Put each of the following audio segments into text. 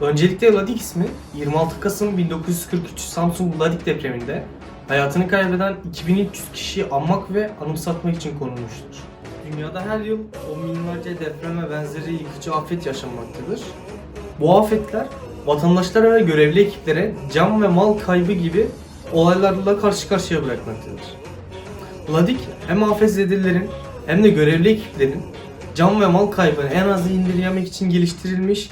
Öncelikle Ladik ismi 26 Kasım 1943 Samsun Ladik depreminde hayatını kaybeden 2300 kişiyi anmak ve anımsatmak için konulmuştur. Dünyada her yıl on binlerce deprem ve benzeri yıkıcı afet yaşanmaktadır. Bu afetler vatandaşlara ve görevli ekiplere can ve mal kaybı gibi olaylarla karşı karşıya bırakmaktadır. Ladik hem afetzedelerin hem de görevli ekiplerin can ve mal kaybını en aza indirgemek için geliştirilmiş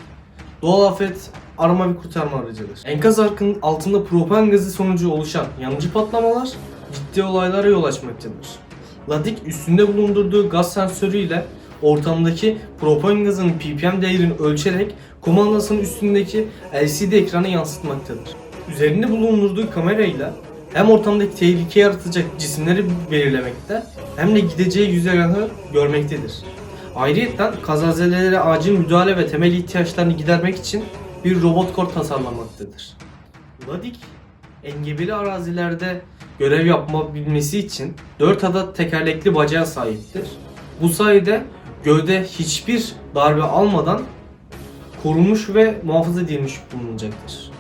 doğal afet arama ve kurtarma aracıdır. Enkaz arkının altında propan gazı sonucu oluşan yanıcı patlamalar ciddi olaylara yol açmaktadır. Ladik üstünde bulundurduğu gaz sensörüyle ortamdaki propan gazının ppm değerini ölçerek kumandasının üstündeki LCD ekrana yansıtmaktadır. Üzerinde bulundurduğu kamerayla hem ortamdaki tehlike yaratacak cisimleri belirlemekte hem de gideceği güzergahı görmektedir. Ayrıca kazazelelere acil müdahale ve temel ihtiyaçlarını gidermek için bir robot kor tasarlamaktadır. Ladik, engebeli arazilerde görev yapabilmesi için 4 adet tekerlekli bacağa sahiptir. Bu sayede gövde hiçbir darbe almadan korunmuş ve muhafaza edilmiş bulunacaktır.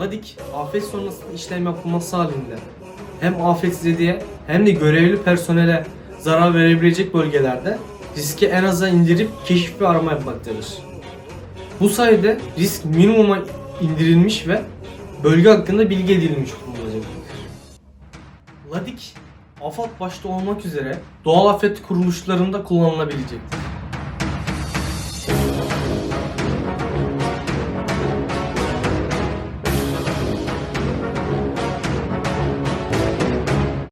Ladik, afet sonrası işlem yapılması halinde hem afetzedeye hem de görevli personele zarar verebilecek bölgelerde riski en aza indirip keşif ve arama yapmaktadır. Bu sayede risk minimuma indirilmiş ve bölge hakkında bilgi edilmiş bulunacaktır. Ladik, AFAD başta olmak üzere doğal afet kuruluşlarında kullanılabilecektir.